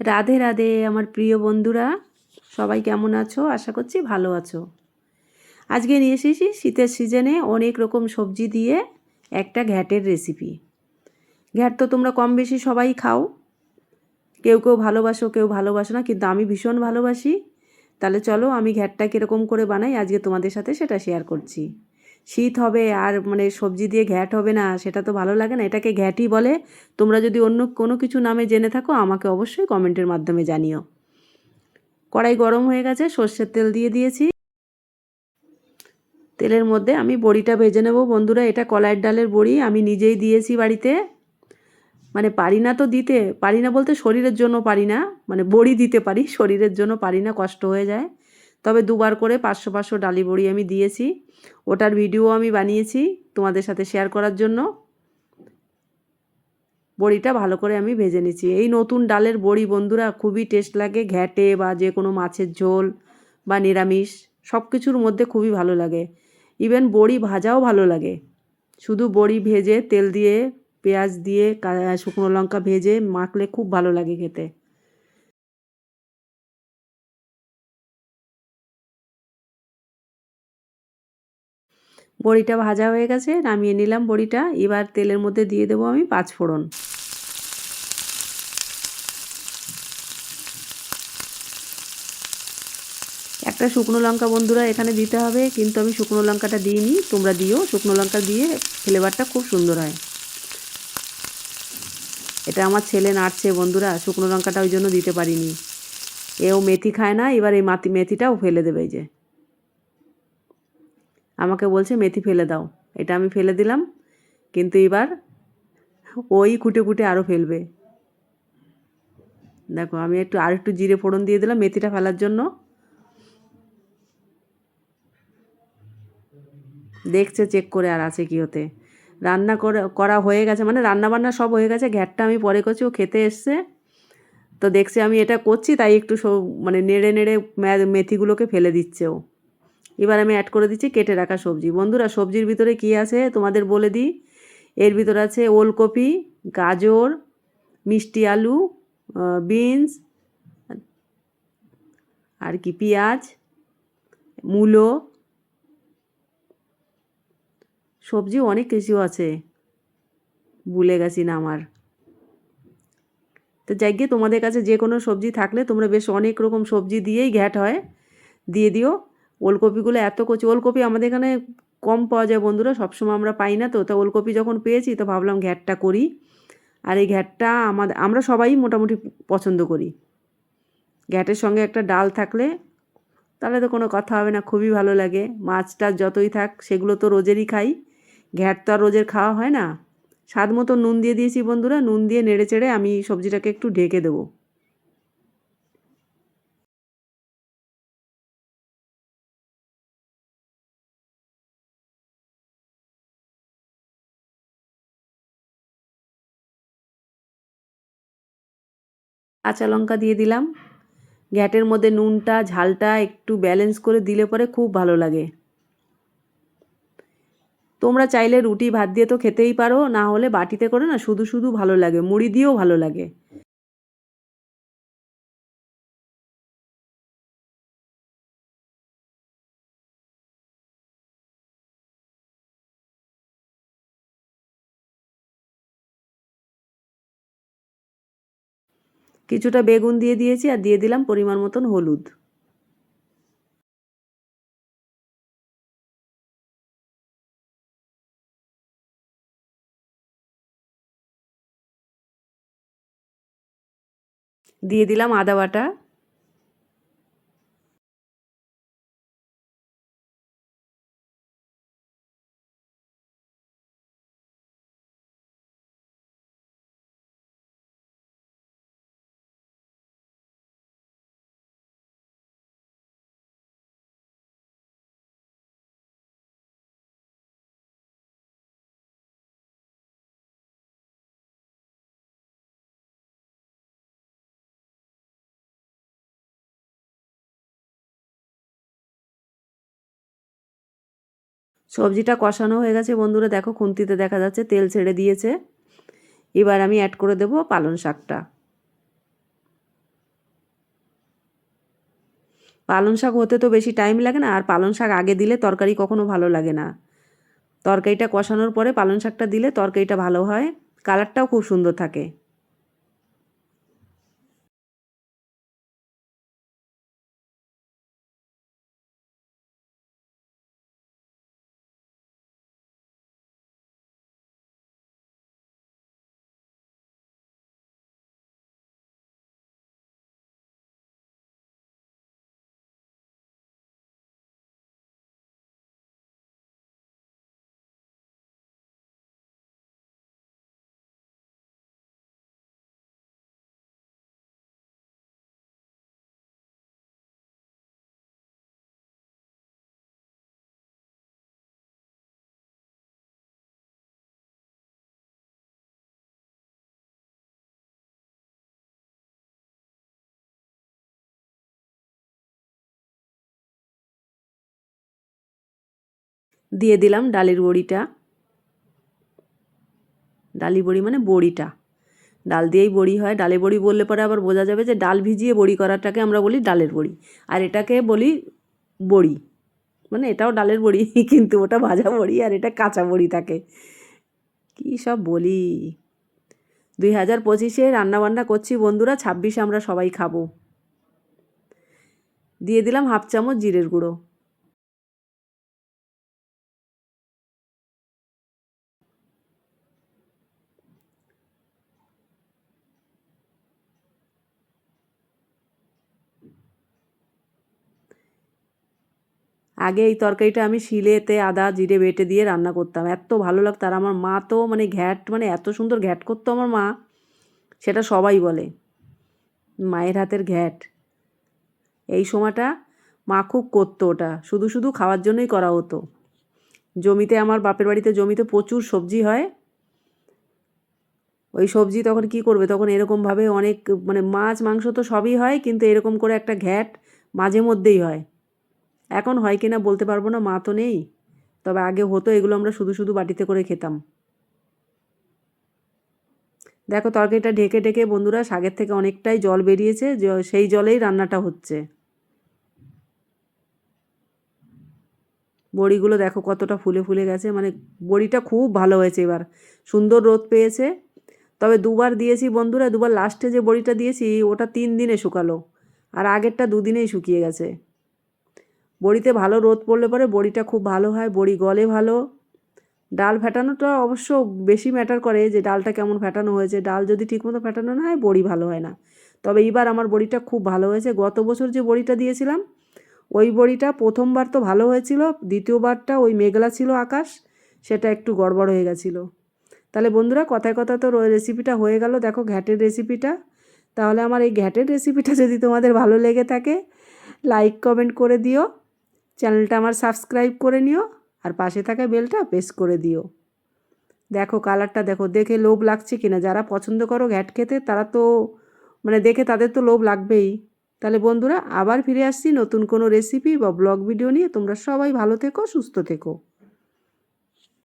রাধে রাধে, আমার প্রিয় বন্ধুরা। সবাই কেমন আছো? আশা করছি ভালো আছো। আজকে নিয়ে এসেছি শীতের সিজনে অনেক রকম সবজি দিয়ে একটা ঘ্যাটের রেসিপি। ঘ্যাট তো তোমরা কম বেশি সবাই খাও। কেউ কেউ ভালোবাসো কেউ ভালোবাসো না, কিন্তু আমি ভীষণ ভালোবাসি। তাহলে চলো আমি ঘ্যাটটা কীরকম করে বানাই, আজকে তোমাদের সাথে সেটা শেয়ার করছি। শীত হবে আর মানে সবজি দিয়ে ঘ্যাট হবে না, সেটা তো ভালো লাগে না। এটাকে ঘ্যাটই বলে। তোমরা যদি অন্য কোনো কিছু নামে জেনে থাকো, আমাকে অবশ্যই কমেন্টের মাধ্যমে জানিও। কড়াই গরম হয়ে গেছে, সর্ষের তেল দিয়ে দিয়েছি। তেলের মধ্যে আমি বড়িটা ভেজে নেব। বন্ধুরা, এটা কলাইয়ের ডালের বড়ি, আমি নিজেই দিয়েছি বাড়িতে। মানে পারি না তো দিতে, পারি না বলতে শরীরের জন্য পারি না। মানে বড়ি দিতে পারি, শরীরের জন্য পারি না, কষ্ট হয়ে যায়। তবে দুবার করে পাঁচশো পাঁচশো ডালি বড়ি আমি দিয়েছি। ওটার ভিডিও আমি বানিয়েছি তোমাদের সাথে শেয়ার করার জন্য। বড়িটা ভালো করে আমি ভেজে নিচ্ছি। এই নতুন ডালের বড়ি বন্ধুরা খুবই টেস্ট লাগে, ঘ্যাটে বা যে কোনো মাছের ঝোল বা নিরামিষ সব কিছুর মধ্যে খুবই ভালো লাগে। ইভেন বড়ি ভাজাও ভালো লাগে। শুধু বড়ি ভেজে তেল দিয়ে, পেঁয়াজ দিয়ে শুকনো লঙ্কা ভেজে মাখলে খুব ভালো লাগে খেতে। বড়িটা ভাজা হয়ে গেছে, নামিয়ে নিলাম বড়িটা, এবার তেলের মধ্যে দিয়ে দেবো আমি পাঁচ ফোড়ন। একটা শুকনো লঙ্কা বন্ধুরা এখানে দিতে হবে, কিন্তু আমি শুকনো লঙ্কাটা দিইনি, তোমরা দিও, শুকনো লঙ্কা দিয়ে ফ্লেভারটা খুব সুন্দর হয়। এটা আমার ছেলে নাড়ছে বন্ধুরা, শুকনো লঙ্কাটা ওই জন্য দিতে পারিনি। এও মেথি খায় না, এবার এই মাতি মেথিটাও ফেলে দেবে এই যে। আমাকে বলছে, মেথি ফেলে দাও। এটা আমি ফেলে দিলাম। কিন্তু এবার ওই কুটে কুটে আরও ফেলবে। দেখো, আমি একটু আর একটু জিরে ফোড়ন দিয়ে দিলাম মেথিটা ফেলার জন্য। দেখছে, চেক করে আর আছে কি হতে রান্না করে, করা হয়ে গেছে মানে রান্না বান্না সব হয়ে গেছে। ঘ্যাটটা আমি পরে করছি, ও খেতে এসছে। তো দেখছে আমি এটা করছি, তাই একটু মানে নেড়ে নেড়ে মেথিগুলোকে ফেলে দিচ্ছে ও। এবার আমি অ্যাড করে দিচ্ছি কেটে রাখা সবজি। বন্ধুরা, সবজির ভিতরে কি আছে তোমাদের বলে দিই? এর ভিতরে আছে ওলকপি, গাজর, মিষ্টি আলু বিনস, আর কি পেঁয়াজ, মূলো, সবজি অনেক কিছু আছে। ভুলে গেছি না আমার। তো যাই গিয়ে তোমাদের কাছে যে কোনো সবজি থাকলে তোমরা বেশ অনেক রকম সবজি দিয়েই ঘ্যাট হয়। দিয়ে দিও। ওলকপিগুলো এত কচি, ওলকপি আমাদের এখানে কম পাওয়া যায় বন্ধুরা, সবসময় আমরা পাই না তো। তা ওলকপি যখন পেয়েছি তো ভাবলাম ঘ্যাটটা করি। আর এই ঘ্যাটটা আমাদের আমরা সবাই মোটামুটি পছন্দ করি। ঘ্যাটের সঙ্গে একটা ডাল থাকলে তাহলে তো কোনো কথা হবে না, খুবই ভালো লাগে। মাছটা যতই থাক, সেগুলো তো রোজেরই খাই। ঘ্যাট তো আর রোজের খাওয়া হয় না। স্বাদ মতো নুন দিয়ে দিয়েছি বন্ধুরা, নুন দিয়ে নেড়ে চেড়ে আমি সবজিটাকে একটু ঢেকে দেবো। কাঁচা লঙ্কা দিয়ে দিলাম। ঘ্যাটের মধ্যে নুনটা, ঝালটা একটু ব্যালেন্স করে দিলে পরে খুব ভালো লাগে। তোমরা চাইলে রুটি, ভাত দিয়ে তো খেতেই পারো, না হলে বাটিতে করে না, শুধু শুধু ভালো লাগে, মুড়ি দিয়েও ভালো লাগে। কিছুটা বেগুন দিয়ে দিয়েছি আর দিয়ে দিলাম পরিমাণ মতন হলুদ। দিয়ে দিলাম আদা বাটা। সবজিটা কষানো হয়ে গেছে। বন্ধুরা, দেখো খুন্তিতে দেখা যাচ্ছে তেল ছেড়ে দিয়েছে। এবার আমি অ্যাড করে দেব পালং শাকটা। পালং শাক হতে তো বেশি টাইম লাগে না, আর পালং শাক আগে দিলে তরকারি কখনো ভালো লাগে না। তরকারিটা কষানোর পরে পালং শাকটা দিলে তরকারিটা ভালো হয়। কালারটাও খুব সুন্দর থাকে। দিয়ে দিলাম ডালের বড়িটা। ডালি বড়ি মানে বড়িটা। ডাল দিয়েই বড়ি হয়। ডালে বড়ি বললে পরে আবার বোঝা যাবে যে ডাল ভিজিয়ে বড়ি করাটাকে আমরা বলি ডালের বড়ি। আর এটাকে বলি বড়ি। মানে এটাও ডালের বড়ি, কিন্তু ওটা ভাজা বড়ি আর এটা কাঁচা বড়ি থাকে কী সব বলি? দুই হাজার পঁচিশে রান্নাবান্না করছি বন্ধুরা, ছাব্বিশে আমরা সবাই খাব। দিয়ে দিলাম হাফ চামচ জিরের গুঁড়ো। আগে এই তরকারিটা আমি শিলেতে, আদা, জিরে বেটে দিয়ে রান্না করতাম। এত ভালো লাগতো। আর আমার মা তো মানে ঘ্যাট মানে এত সুন্দর ঘ্যাট করতো আমার মা, সেটা সবাই বলে, মায়ের হাতের ঘ্যাট। এই সময়টা মা খুব করতো ওটা। শুধু শুধু খাওয়ার জন্যই করা হতো। জমিতে, আমার বাপের বাড়িতে জমিতে প্রচুর সবজি হয়। ওই সবজি তখন কি করবে? তখন এরকমভাবে অনেক মানে মাছ, মাংস তো সবই হয়, কিন্তু এরকম করে একটা ঘ্যাট মাঝে মধ্যেই হয়। এখন হয় কি না বলতে পারব না, মা তো নেই। তবে আগে হতো এগুলো আমরা শুধু শুধু বাটিতে করে খেতাম। দেখো তরকারিটা ঢেকে ঢেকে বন্ধুরা, শাকের থেকে অনেকটাই জল বেরিয়েছে সেই জলেই রান্নাটা হচ্ছে। বড়িগুলো দেখো কতটা ফুলে ফুলে গেছে মানে বড়িটা খুব ভালো হয়েছে এবার। সুন্দর রোদ পেয়েছে। তবে দুবার দিয়েছি বন্ধুরা, দুবার লাস্টে যে বড়িটা দিয়েছি, ওটা তিন দিনে শুকালো। আর আগেরটা দুদিনেই শুকিয়ে গেছে। বড়িতে ভালো রোদ পড়লে পরে বড়িটা খুব ভালো হয়, বড়ি গলে ভালো। ডাল ফেটানোটা অবশ্য বেশি ম্যাটার করে যে ডালটা কেমন ফেটানো হয়েছে। ডাল যদি ঠিকমতো ফেটানো না হয়, বড়ি ভালো হয় না। তবে এইবার আমার বড়িটা খুব ভালো হয়েছে। গত বছর যে বড়িটা দিয়েছিলাম, ওই বড়িটা প্রথমবার তো ভালো হয়েছিল, দ্বিতীয়বারটা ওই মেঘলা ছিল আকাশ, সেটা একটু গড়বড় হয়ে গেছিল। তাহলে বন্ধুরা, কথায় কথা তো রেসিপিটা হয়ে গেল। দেখো ঘ্যাটের রেসিপিটা তাহলে আমার এই ঘ্যাটের রেসিপিটা যদি তোমাদের ভালো লেগে থাকে লাইক কমেন্ট করে দিও। চ্যানেলটা আমার সাবস্ক্রাইব করে নিও আর পাশে থাকা বেলটা প্রেস করে দিও। দেখো কালারটা দেখো, দেখে লোভ লাগছে কিনা? যারা পছন্দ করো ঘ্যাট খেতে, তারা তো মানে দেখে তাদের তো লোভ লাগবেই। তাহলে বন্ধুরা, আবার ফিরে আসছি নতুন কোনো রেসিপি বা ব্লগ ভিডিও নিয়ে। তোমরা সবাই ভালো থেকো, সুস্থ থেকো।